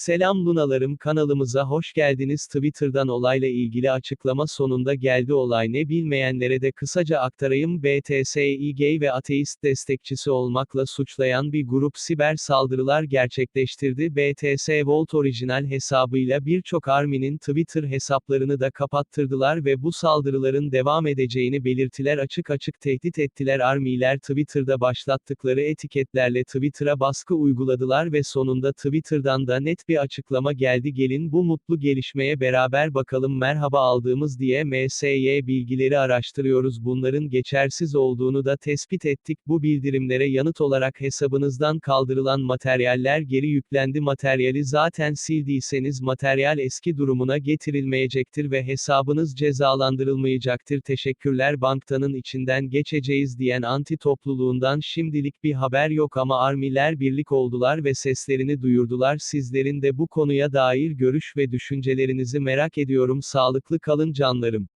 Selam Lunalarım kanalımıza hoş geldiniz. Twitter'dan olayla ilgili açıklama sonunda geldi olay ne bilmeyenlere de kısaca aktarayım. BTS'yi gay ve ateist destekçisi olmakla suçlayan bir grup siber saldırılar gerçekleştirdi. BTS Volt orijinal hesabıyla birçok ARMY'nin Twitter hesaplarını da kapattırdılar ve bu saldırıların devam edeceğini belirtiler açık açık tehdit ettiler. ARMY'ler Twitter'da başlattıkları etiketlerle Twitter'a baskı uyguladılar ve sonunda Twitter'dan da net bir açıklama geldi. Gelin bu mutlu gelişmeye beraber bakalım. Merhaba aldığımız diye MSY bilgileri araştırıyoruz. Bunların geçersiz olduğunu da tespit ettik. Bu bildirimlere yanıt olarak hesabınızdan kaldırılan materyaller geri yüklendi. Materyali zaten sildiyseniz materyal eski durumuna getirilmeyecektir ve hesabınız cezalandırılmayacaktır. Teşekkürler. Banktanın içinden geçeceğiz diyen anti topluluğundan şimdilik bir haber yok ama armiler birlik oldular ve seslerini duyurdular. Sizlerin de bu konuya dair görüş ve düşüncelerinizi merak ediyorum. Sağlıklı kalın canlarım.